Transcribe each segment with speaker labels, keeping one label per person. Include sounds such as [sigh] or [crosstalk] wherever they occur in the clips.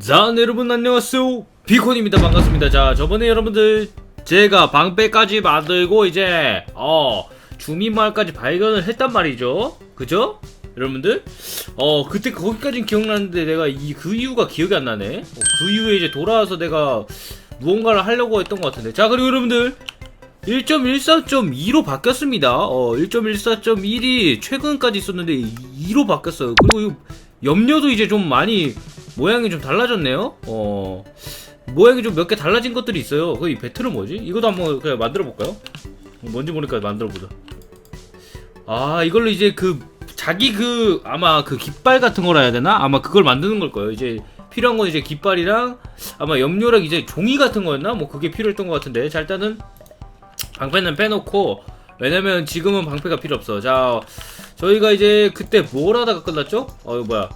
Speaker 1: 자, 네, 여러분 안녕하세요. 비콘입니다. 반갑습니다. 자, 저번에 여러분들 제가 방패까지 만들고 이제 어 주민마을까지 발견을 했단 말이죠. 그죠? 여러분들? 어 그때 거기까진 기억나는데 내가 이 그 이유가 기억이 안 나네. 어, 그 이후에 이제 돌아와서 내가 무언가를 하려고 했던 것 같은데. 자, 그리고 여러분들 1.14.2로 바뀌었습니다. 어, 1.14.1이 최근까지 있었는데 2로 바뀌었어요. 그리고 이 염료도 이제 좀 많이 모양이 좀 달라졌네요. 어, 모양이 좀 몇 개 달라진 것들이 있어요. 그 이 배틀은 뭐지? 이것도 한번 그냥 만들어 볼까요? 뭔지 모르니까 만들어 보자. 아, 이걸로 이제 그 자기 그 아마 그 깃발 같은 거라 해야 되나? 아마 그걸 만드는 걸 거예요. 이제 필요한 건 이제 깃발이랑 아마 염료랑 이제 종이 같은 거였나? 뭐 그게 필요했던 것 같은데. 자, 일단은 방패는 빼놓고 왜냐면 지금은 방패가 필요 없어. 자, 저희가 이제 그때 뭘 하다가 끝났죠? 어, 이거 뭐야?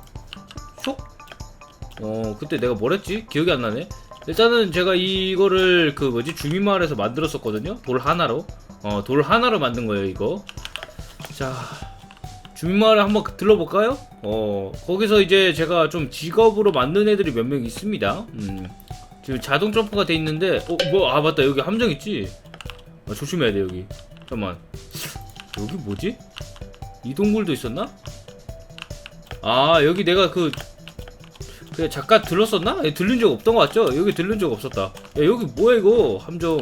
Speaker 1: 쇽? 어, 그때 내가 뭘 했지? 기억이 안 나네. 일단은 제가 이거를 그 뭐지 주민마을에서 만들었었거든요. 돌 하나로. 어, 돌 하나로 만든 거예요, 이거. 자, 주민마을에 한번 들러볼까요? 어, 거기서 이제 제가 좀 직업으로 만든 애들이 몇 명 있습니다. 음, 지금 자동 점프가 돼 있는데, 어, 뭐, 아, 맞다. 여기 함정 있지? 아, 조심해야 돼, 여기. 잠깐만. 여기 뭐지? 이 동굴도 있었나? 아, 여기 내가 그, 그 잠깐 들렀었나? 예, 들른 적 없던 것 같죠? 여기 들른 적 없었다. 야, 여기 뭐야, 이거? 함정.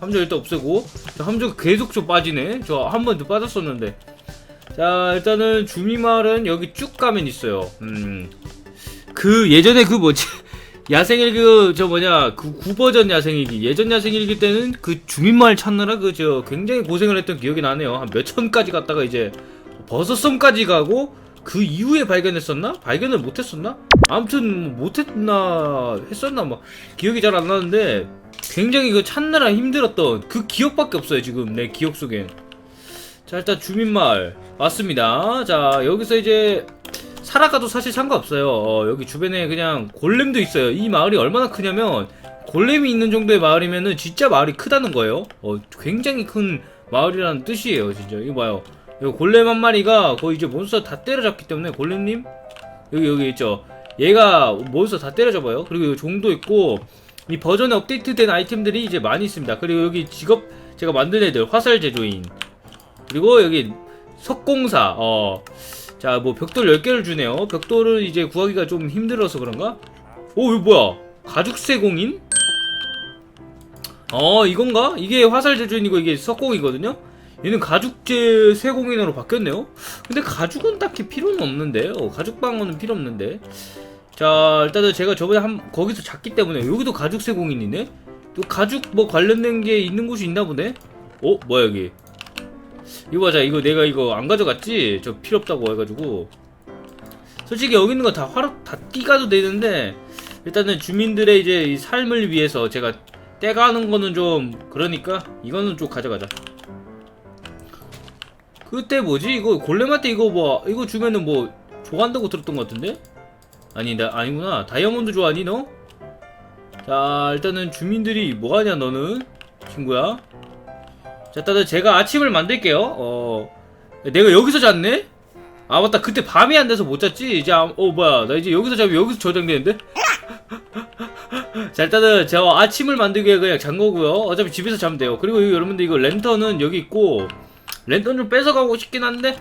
Speaker 1: 함정 일단 없애고. 저 함정 계속 좀 빠지네? 저 한 번 더 빠졌었는데. 자, 일단은 주미마을은 여기 쭉 가면 있어요. 음. 그 예전에 그 뭐지? [laughs] 야생일기 그, 저 뭐냐 그 구버전 야생일기 예전 야생일기 때는 그 주민마을 찾느라 그 저 굉장히 고생을 했던 기억이 나네요 한 몇천까지 갔다가 이제 버섯섬까지 가고 그 이후에 발견했었나 발견을 못했었나 아무튼 뭐 못했나 했었나 막 기억이 잘 안 나는데 굉장히 그 찾느라 힘들었던 그 기억밖에 없어요 지금 내 기억 속엔 자 일단 주민마을 왔습니다 자 여기서 이제 살아가도 사실 상관없어요. 어, 여기 주변에 그냥 골렘도 있어요. 이 마을이 얼마나 크냐면 골렘이 있는 정도의 마을이면은 진짜 마을이 크다는 거예요. 어, 굉장히 큰 마을이라는 뜻이에요, 진짜. 이거 봐요. 여기 골렘 한 마리가 거의 이제 몬스터 다 때려잡기 때문에 골렘님 여기 여기 있죠. 얘가 몬스터 다 때려잡아요. 그리고 여기 종도 있고 이 버전에 업데이트된 아이템들이 이제 많이 있습니다. 그리고 여기 직업 제가 만든 애들 화살 제조인 그리고 여기 석공사 어. 자, 뭐 벽돌 10개를 주네요. 벽돌은 이제 구하기가 좀 힘들어서 그런가? 오, 이거 뭐야? 가죽세공인? 어, 이건가? 이게 화살 제조인이고 이게 석공이거든요? 얘는 가죽제 세공인으로 바뀌었네요? 근데 가죽은 딱히 필요는 없는데, 어, 가죽 방어는 필요 없는데. 자, 일단은 제가 저번에 한, 거기서 잤기 때문에, 여기도 가죽 세공인이네? 또 가죽 뭐 관련된 게 있는 곳이 있나 보네? 어? 뭐야, 여기? 이거 맞아 이거 내가 이거 안 가져갔지 저 필요 없다고 해가지고 솔직히 여기 있는 거 다 화로 다 띠가도 되는데 일단은 주민들의 이제 이 삶을 위해서 제가 떼가는 거는 좀 그러니까 이거는 좀 가져가자 그때 뭐지 이거 골렘한테 이거 뭐 이거 주면은 뭐 좋아한다고 들었던 것 같은데 아니 나 아니구나 다이아몬드 좋아하니 너? 자 일단은 주민들이 뭐하냐 너는 친구야 자, 일단은 제가 아침을 만들게요. 어, 내가 여기서 잤네? 아, 맞다. 그때 밤이 안 돼서 못 잤지? 이제, 아, 어, 뭐야. 나 이제 여기서 자면 여기서 저장되는데? [laughs] 자, 일단은 제가 아침을 만들기 위해 그냥 잔 거고요. 어차피 집에서 자면 돼요. 그리고 여러분들 이거 랜턴은 여기 있고, 랜턴 좀 뺏어가고 싶긴 한데,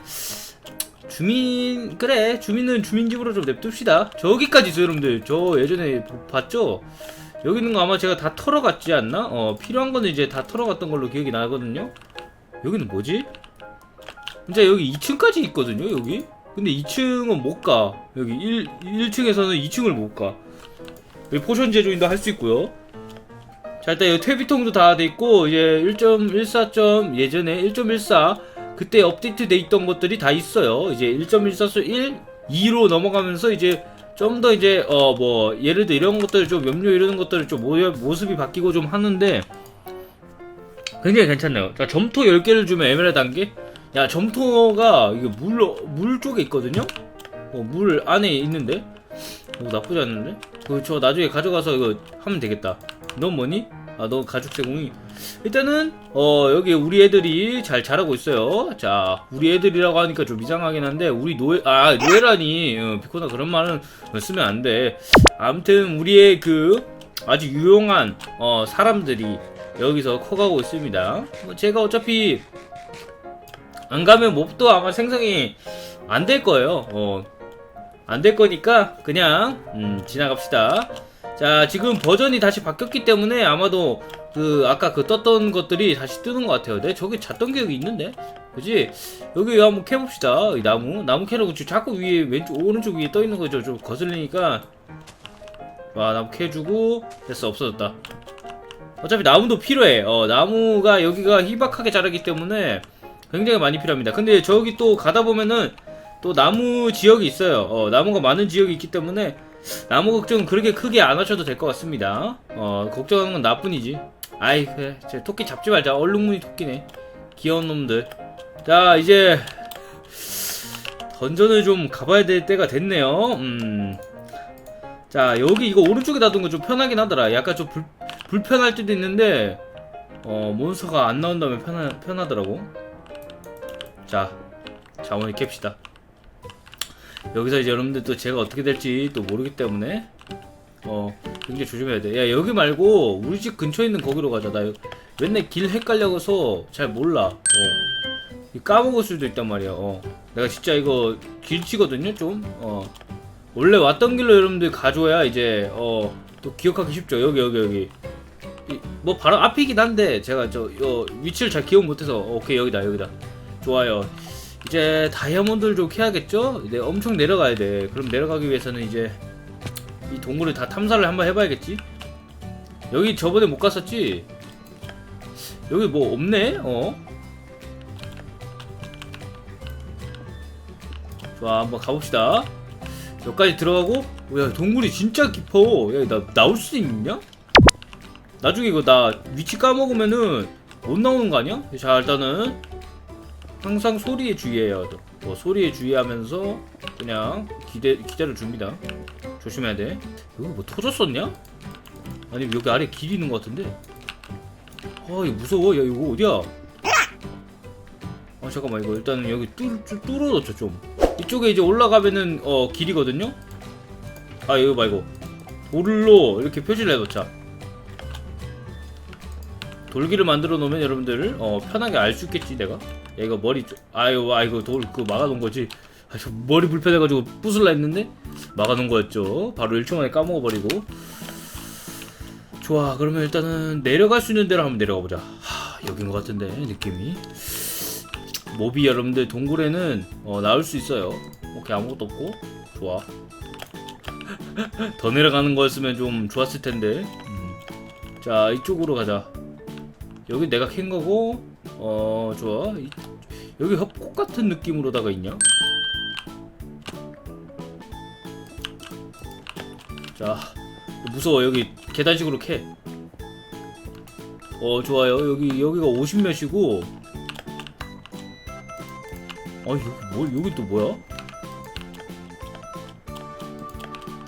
Speaker 1: 주민, 그래. 주민은 주민 집으로 좀 냅둡시다. 저기까지 있어요, 여러분들. 저 예전에 봤죠? 여기 있는 거 아마 제가 다 털어갔지 않나? 어 필요한 거는 이제 다 털어갔던 걸로 기억이 나거든요 여기는 뭐지? 진짜 여기 2층까지 있거든요 여기 근데 2층은 못가 여기 1, 1층에서는 2층을 못가 여기 포션 제조인도 할 수 있고요 자 일단 여기 퇴비통도 다 돼 있고 이제 1.14. 예전에 1.14 그때 업데이트 돼 있던 것들이 다 있어요 이제 1.14수 1 2로 넘어가면서 이제 좀 더 이제 어 뭐 예를 들어 이런 것들 좀 염료 이러는 것들을 좀 모, 모습이 바뀌고 좀 하는데 굉장히 괜찮네요. 자 점토 10개를 주면 에메랄드 단계? 야 점토가 이게 물, 물 쪽에 있거든요? 어, 물 안에 있는데? 오 나쁘지 않는데? 그저 나중에 가져가서 이거 하면 되겠다. 넌 뭐니? 아, 너 가죽 제공이. 일단은, 어, 여기 우리 애들이 잘 자라고 있어요. 자, 우리 애들이라고 하니까 좀 이상하긴 한데, 우리 노예, 아, 노예라니, 어, 비코나 그런 말은 쓰면 안 돼. 아무튼, 우리의 그, 아주 유용한, 어, 사람들이 여기서 커가고 있습니다. 뭐 제가 어차피, 안 가면 몹도 아마 생성이 안 될 거예요. 어, 안 될 거니까 그냥 음, 지나갑시다. 자, 지금 버전이 다시 바뀌었기 때문에 아마도 그 아까 그 떴던 것들이 다시 뜨는 것 같아요. 내 저기 잤던 기억이 있는데, 그지? 여기 한번 캐봅시다. 이 나무, 나무 지금 자꾸 위에 왼쪽 오른쪽 위에 떠 있는 거죠. 좀 거슬리니까. 와, 나무 캐주고 됐어 없어졌다. 어차피 나무도 필요해. 어, 나무가 여기가 희박하게 자라기 때문에 굉장히 많이 필요합니다. 근데 저기 또 가다 보면은 또 나무 지역이 있어요. 어, 나무가 많은 지역이 있기 때문에 나무 걱정은 그렇게 크게 안 하셔도 될 것 같습니다. 어, 걱정하는 건 나뿐이지. 아이, 그래. 제 토끼 잡지 말자. 얼룩무늬 토끼네. 귀여운 놈들. 자, 이제 던전을 좀 가봐야 될 때가 됐네요. 음. 자, 여기 이거 오른쪽에 놔둔 거 좀 편하긴 하더라. 약간 좀 불, 불편할 때도 있는데, 어, 몬스터가 안 나온다면 편하, 편하더라고. 자, 자원을 캡시다. 여기서 이제 여러분들 또 제가 어떻게 될지 또 모르기 때문에 어 굉장히 조심해야 돼. 야 여기 말고 우리 집 근처에 있는 거기로 가자. 나 여- 맨날 길 헷갈려서 잘 몰라. 어이 까먹을 수도 있단 말이야. 어 내가 진짜 이거 길치거든요 좀. 어 원래 왔던 길로 여러분들 가줘야 이제 어 또 기억하기 쉽죠. 여기 여기 여기. 이, 뭐 바로 앞이긴 한데 제가 저 어, 위치를 잘 기억 못해서 어, 오케이 여기다 여기다. 좋아요. 이제 다이아몬드를 좀 캐야겠죠? 이제 엄청 내려가야 돼. 그럼 내려가기 위해서는 이제 이 동굴을 다 탐사를 한번 해봐야겠지? 여기 저번에 못 갔었지? 여기 뭐 없네? 어? 좋아, 한번 가봅시다. 여기까지 들어가고, 어, 야, 동굴이 진짜 깊어. 야, 나 나올 수 있냐? 나중에 이거 나 위치 까먹으면은 못 나오는 거 아니야? 자, 일단은 항상 소리에 주의해요. 뭐 소리에 주의하면서 그냥 기대 기다려 줍니다. 조심해야 돼. 여기 뭐 터졌었냐? 아니 여기 아래 길 있는 것 같은데. 아 이거 무서워. 야 이거 어디야? 아 잠깐만 이거 일단은 여기 뚫 뚫- 뚫어놓죠 좀. 이쪽에 이제 올라가면은 어 길이거든요. 아 이거 말고 돌로 이렇게 표시를 해놓자. 돌기를 만들어 놓으면 여러분들 어 편하게 알 수 있겠지 내가. 야 이거 머리 좀- 아이고 아이고 돌 그거 막아놓은 거지? 아, 저 머리 불편해가지고 부술라 했는데? 막아놓은 거였죠. 바로 1초 만에 까먹어버리고. 좋아 그러면 일단은 내려갈 수 있는 대로 한번 내려가 보자. 하 여긴 것 같은데 느낌이. 몹이 여러분들 동굴에는 어, 나올 수 있어요. 오케이 아무것도 없고. 좋아. [laughs] 더 내려가는 거였으면 좀 좋았을 텐데. 음. 자 이쪽으로 가자 여기 내가 캔 거고 어 좋아 이- 여기 협곡 같은 느낌으로다가 있냐? 자 무서워 여기 계단식으로 캐. 어 좋아요 여기 여기가 50 몇이고 아 여기 뭐 여기 또 뭐야?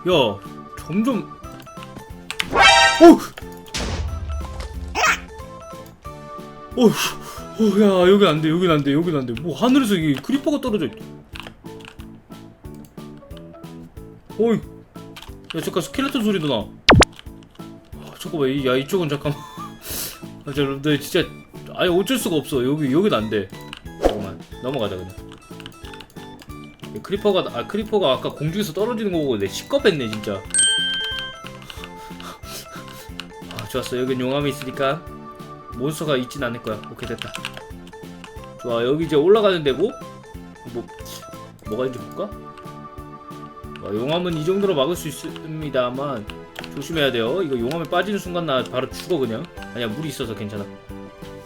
Speaker 1: 야 점점 오! 오! 어, 야, 여기 안 돼, 여긴 안 돼, 여긴 안 돼. 뭐, 하늘에서 이게 크리퍼가 떨어져 있 어이. 야, 잠깐, 스켈레톤 소리도 나. 아, 잠깐만, 이- 야, 이쪽은 잠깐만. [laughs] 아, 저, 여러분들, 진짜, 아예 어쩔 수가 없어. 여기, 여긴 안 돼. 잠깐만, 넘어가자, 그냥. 이 크리퍼가, 아, 크리퍼가 아까 공중에서 떨어지는 거 보고 내 시겁했네, 진짜. [laughs] 아, 좋았어. 여긴 용암이 있으니까. 몬스터가 있진 않을 거야. 오케이 됐다. 좋아 여기 이제 올라가는 데고 뭐 뭐가 있는지 볼까? 아, 용암은 이 정도로 막을 수 있습니다만 조심해야 돼요. 이거 용암에 빠지는 순간 나 바로 죽어 그냥. 아니야 물이 있어서 괜찮아.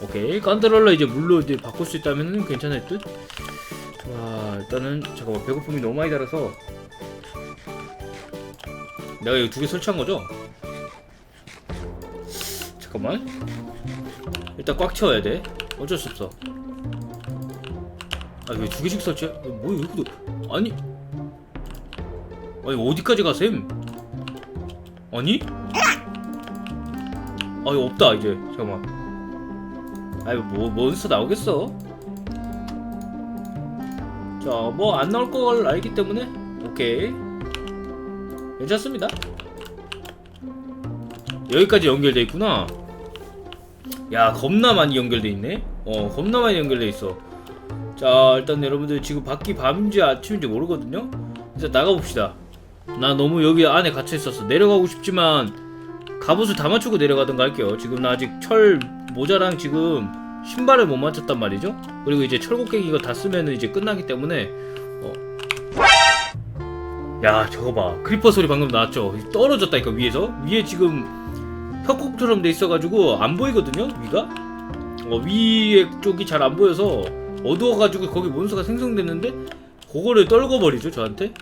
Speaker 1: 오케이 컨트롤러 이제 물로 이제 바꿀 수 있다면 괜찮을 듯. 좋아 일단은 잠깐만 배고픔이 너무 많이 달아서 내가 이거 두 개 설치한 거죠? 잠깐만. 일단 꽉 채워야 돼. 어쩔 수 없어. 아, 왜 두 개씩 설치해? 뭐, 여기도. 아니. 아니, 어디까지 가셈? 아니? 아 이거 없다 이제 잠깐만 아이 뭐 몬스터 나오겠어 자 뭐 안 나올 걸 알기 때문에 오케이 괜찮습니다 여기까지 연결돼 있구나 야 겁나 많이 연결돼 있네? 어 겁나 많이 연결돼 있어. 자 일단 여러분들 지금 밖이 밤인지 아침인지 모르거든요? 이제 나가봅시다. 나 너무 여기 안에 갇혀 있었어 내려가고 싶지만 갑옷을 다 맞추고 내려가던가 할게요. 지금 나 아직 철 모자랑 지금 신발을 못 맞췄단 말이죠? 그리고 이제 철곡갱이 이거 다 쓰면은 이제 끝나기 때문에 어. 야 저거 봐. 크리퍼 소리 방금 나왔죠? 떨어졌다니까 위에서? 위에 지금 협곡처럼 돼 있어가지고 안 보이거든요 위가? 어, 위에 쪽이 잘 안 보여서 어두워가지고 거기 몬스터가 생성됐는데 그거를 떨궈버리죠 저한테?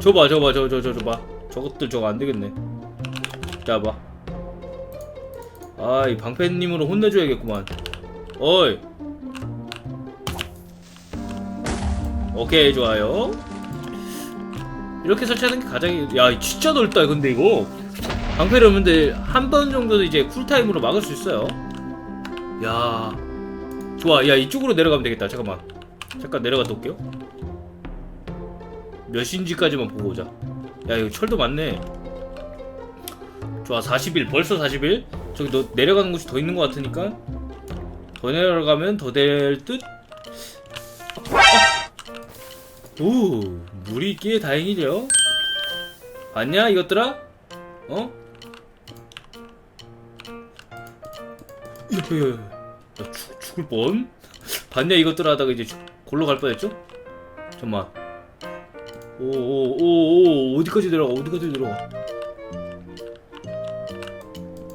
Speaker 1: 저봐 저봐 저 저 저 저봐. 저것들 저거 안 되겠네. 자봐 아이 방패님으로 혼내줘야겠구만. 어이. 오케이 좋아요. 이렇게 설치하는 게 가장 야 진짜 넓다 근데 이거 방패를 여러분들 한번 정도는 이제 쿨타임으로 막을 수 있어요. 야 좋아. 야 이쪽으로 내려가면 되겠다. 잠깐만. 잠깐 내려갔다 올게요. 몇인지까지만 보고 오자. 야 이거 철도 많네. 좋아 40일. 벌써 40일? 저기 너 내려가는 곳이 더 있는 것 같으니까 더 내려가면 더 될 듯? 어? 오 물이 있기에 다행이죠? 봤냐 이것들아? 어? 야야야 야, 죽, 죽을 뻔? 봤냐 이것들아 하다가 이제 죽- 골로 갈 뻔했죠? 잠만. 오오오오 어디까지 내려가? 어디까지 내려가?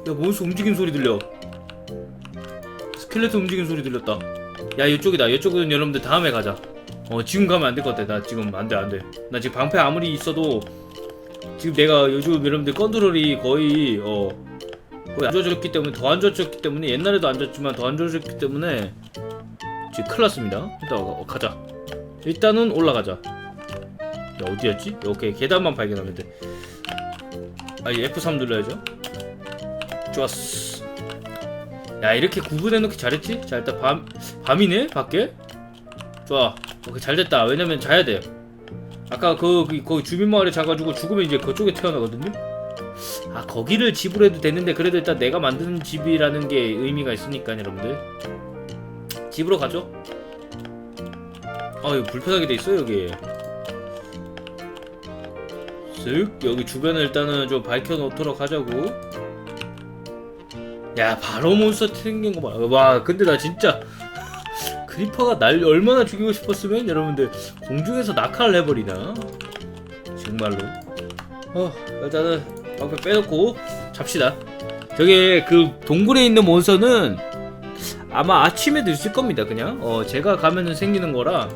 Speaker 1: 야 몬스터 움직이는 소리 들려? 스켈레톤 움직이는 소리 들렸다. 야 이쪽이다. 이쪽은 여러분들 다음에 가자. 어 지금 가면 안 될 것 같아. 나 지금 안돼 안돼. 나 지금 방패 아무리 있어도 지금 내가 요즘 여러분들 컨트롤이 거의 어 거의 안 좋아졌기 때문에 더 안 좋아졌기 때문에 옛날에도 안 좋았지만 더 안 좋아졌기 때문에 지금 큰일 났습니다 일단 어, 가자 일단은 올라가자 야 어디였지? 오케이 계단만 발견하면 돼. 아 F3 눌러야죠. 좋았어. 야 이렇게 구분해놓기 잘했지? 자 일단 밤 밤이네 밖에. 좋아. 오케이 잘 됐다. 왜냐면 자야 돼. 아까 그 그- 거기 주민 마을에 자가지고 죽으면 이제 그쪽에 태어나거든요. 아 거기를 집으로 해도 되는데 그래도 일단 내가 만드는 집이라는 게 의미가 있으니까 여러분들. 집으로 가죠. 아 이거 불편하게 돼 있어 여기. 쓱 여기 주변을 일단은 좀 밝혀놓도록 하자고. 야 바로 몬스터 생긴 거봐와 근데 나 진짜 [laughs] 크리퍼가 날 얼마나 죽이고 싶었으면 여러분들 공중에서 낙하를 해버리나? 정말로. 어 일단은 방패 빼놓고 잡시다 저게 그 동굴에 있는 몬스터는 아마 아침에도 있을 겁니다 그냥 어 제가 가면은 생기는 거라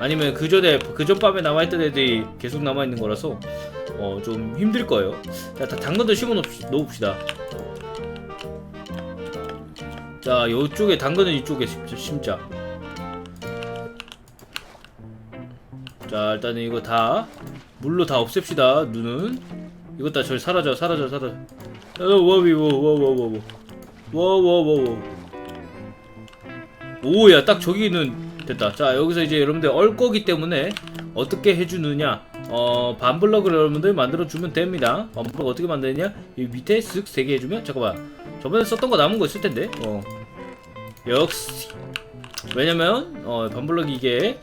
Speaker 1: 아니면 그 전에 그전 밤에 남아 있던 애들이 계속 남아 있는 거라서 어 좀 힘들 거예요. 자, 다 당근도 심어 놓읍시- 놓읍시다. 자, 요쪽에 당근은 이쪽에 심- 심자. 자, 일단은 이거 다 물로 다 없앱시다. 눈은 이것 다 저리 사라져, 사라져, 사라져. 어, 워위 워워워워워 워워워워 오야 딱 저기는 됐다. 자 여기서 이제 여러분들 얼거기 때문에 어떻게 해주느냐? 어 반블럭을 여러분들 만들어 주면 됩니다. 반블럭 어떻게 만드느냐? 이 밑에 쓱세개 해주면 잠깐만. 저번에 썼던 거 남은 거 있을 텐데. 어 역시 왜냐면 어 반블럭이 이게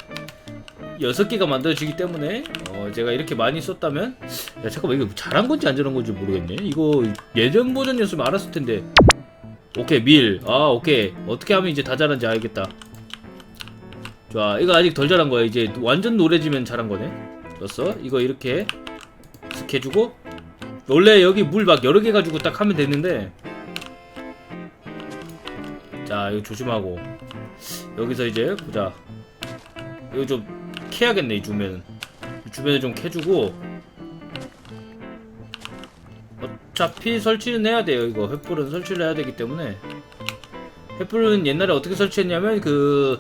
Speaker 1: 여섯 개가 만들어지기 때문에 어 제가 이렇게 많이 썼다면 야 잠깐만 이거 잘한 건지 안 잘한 건지 모르겠네. 이거 예전 버전이었으면 알았을 텐데. 오케이 밀. 아 오케이 어떻게 하면 이제 다 잘한지 알겠다. 좋아 이거 아직 덜 잘한 거야 이제 완전 노래지면 잘한 거네 넣었어 이거 이렇게 슥 해주고 원래 여기 물 막 여러 개 가지고 딱 하면 되는데 자 이거 조심하고 여기서 이제 보자 이거 좀 캐야겠네 이이 주변을 좀 캐주고 어차피 설치는 해야 돼요 이거. 횃불은 설치를 해야 되기 때문에. 횃불은 옛날에 어떻게 설치했냐면 그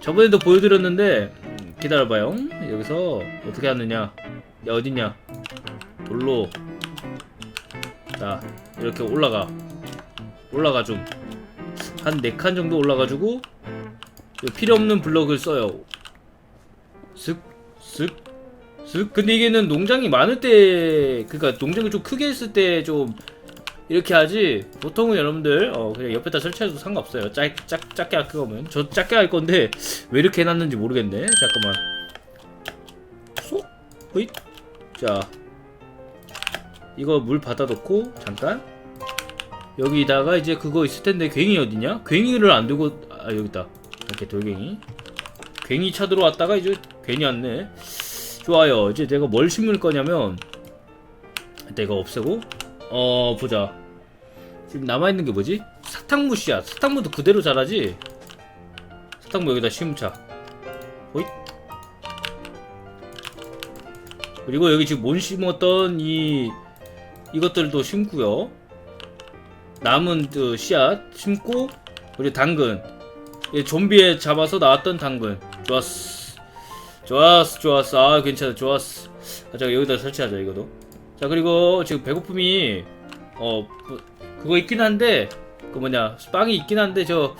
Speaker 1: 저번에도 보여드렸는데 음, 기다려봐요. 여기서 어떻게 하느냐. 야 어딨냐. 돌로. 자 이렇게 올라가. 올라가 좀한네칸 정도 올라가지고 필요 없는 블럭을 써요. 슥슥 슥 근데 이게는 농장이 많을 때 그니까 농장을 좀 크게 했을 때 좀 이렇게 하지. 보통은 여러분들 어 그냥 옆에다 설치해도 상관없어요. 작, 작, 작게 할 거면. 저 작게 할 건데 왜 이렇게 해놨는지 모르겠네. 잠깐만. 쏙 호잇 자. 이거 물 받아 놓고 잠깐. 여기다가 이제 그거 있을 텐데 괭이 어디냐? 괭이를 안 두고 아 여기 있다. 이렇게 돌갱이. 괭이 차 들어왔다가 이제 괜히 왔네 좋아요. 이제 내가 뭘 심을 거냐면 내가 없애고 어 보자. 지금 남아있는 게 뭐지? 사탕무 씨앗 사탕무도 그대로 자라지? 사탕무 여기다 심자. 호잇. 그리고 여기 지금 못 심었던 이 이것들도 심고요. 남은 그 씨앗 심고 그리고 당근. 이 좀비에 잡아서 나왔던 당근. 좋았어 좋았어 좋았어. 아 괜찮아 좋았어. 아, 자 여기다 설치하자 이거도. 자 그리고 지금 배고픔이 어 뭐, 그거 있긴 한데 그 뭐냐 빵이 있긴 한데 저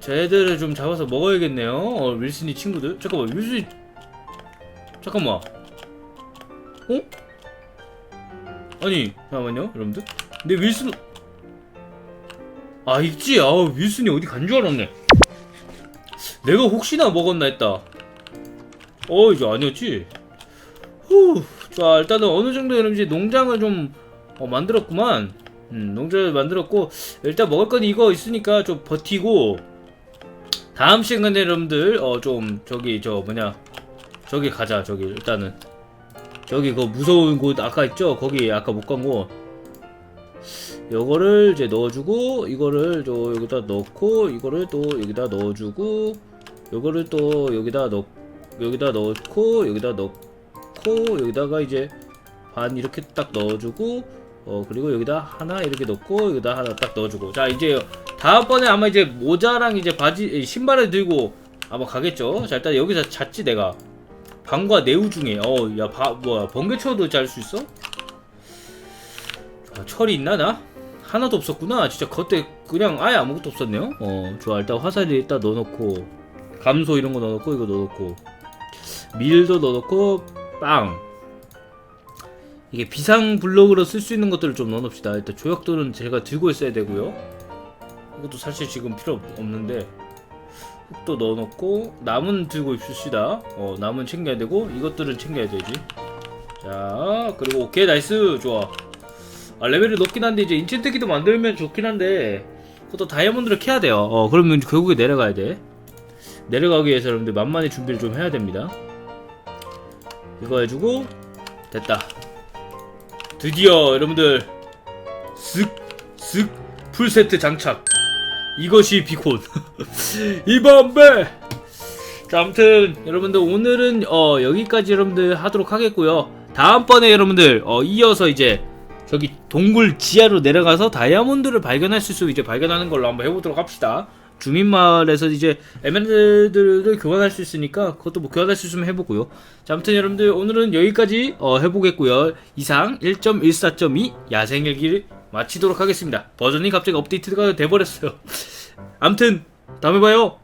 Speaker 1: 쟤들을 좀 잡아서 먹어야겠네요. 어 윌슨이 친구들. 잠깐만 윌슨이 잠깐만. 어? 아니 잠깐만요 여러분들. 근데 윌슨 아 있지? 아 윌슨이 어디 간 줄 알았네. 내가 혹시나 먹었나 했다 어 이제 아니었지? 후, 자 일단은 어느 정도 여러분들 농장을 좀 어, 만들었구만. 음, 농장을 만들었고 일단 먹을 건 이거 있으니까 좀 버티고 다음 시간에 여러분들 어 좀 저기 저 뭐냐 저기 가자 저기 일단은. 저기 그 무서운 곳 아까 있죠? 거기 아까 못 간 곳. 요거를 이제 넣어주고 이거를 저 여기다 넣고 이거를 또 여기다 넣어주고 요거를 또 여기다 넣 여기다 넣고 여기다 넣고 여기다가 이제 반 이렇게 딱 넣어주고 어 그리고 여기다 하나 이렇게 넣고 여기다 하나 딱 넣어주고. 자 이제 다음번에 아마 이제 모자랑 이제 바지 이 신발을 들고 아마 가겠죠? 자 일단 여기서 잤지 내가. 방과 내우 중에. 어야 뭐야 번개쳐도 잘 수 있어? 아, 철이 있나 나? 하나도 없었구나. 진짜 그때 그냥 아예 아무것도 없었네요. 어 좋아. 일단 화살이 일단 넣어놓고 감소 이런 거 넣어놓고 이거 넣어놓고 밀도 넣어놓고 빵. 이게 비상 블록으로 쓸 수 있는 것들을 좀 넣어놓읍시다. 일단 조약돌은 제가 들고 있어야 되고요. 이것도 사실 지금 필요 없- 없는데 흙도 넣어놓고 남은 들고 있읍시다. 어 남은 챙겨야 되고 이것들은 챙겨야 되지. 자 그리고 오케이 나이스. 좋아. 아 레벨이 높긴 한데 이제 인챈트기도 만들면 좋긴 한데 그것도 다이아몬드를 캐야 돼요. 어 그러면 결국에 내려가야 돼. 내려가기 위해서 여러분들 만만히 준비를 좀 해야 됩니다 이거 해주고 됐다. 드디어 여러분들 쓱쓱 풀세트 장착. 이것이 비콘. [laughs] 이번배 자 아무튼 여러분들 오늘은 어 여기까지 여러분들 하도록 하겠고요. 다음번에 여러분들 어 이어서 이제 저기 동굴 지하로 내려가서 다이아몬드를 발견할 수 있어. 이제 발견하는 걸로 한번 해보도록 합시다 주민 마을에서 이제 에메랄드를 교환할 수 있으니까 그것도 뭐 교환할 수 있으면 해보고요. 자 아무튼 여러분들 오늘은 여기까지 어, 해보겠고요. 이상 1.14.2 야생일기를 마치도록 하겠습니다. 버전이 갑자기 업데이트가 돼버렸어요. [laughs] 아무튼 다음에 봐요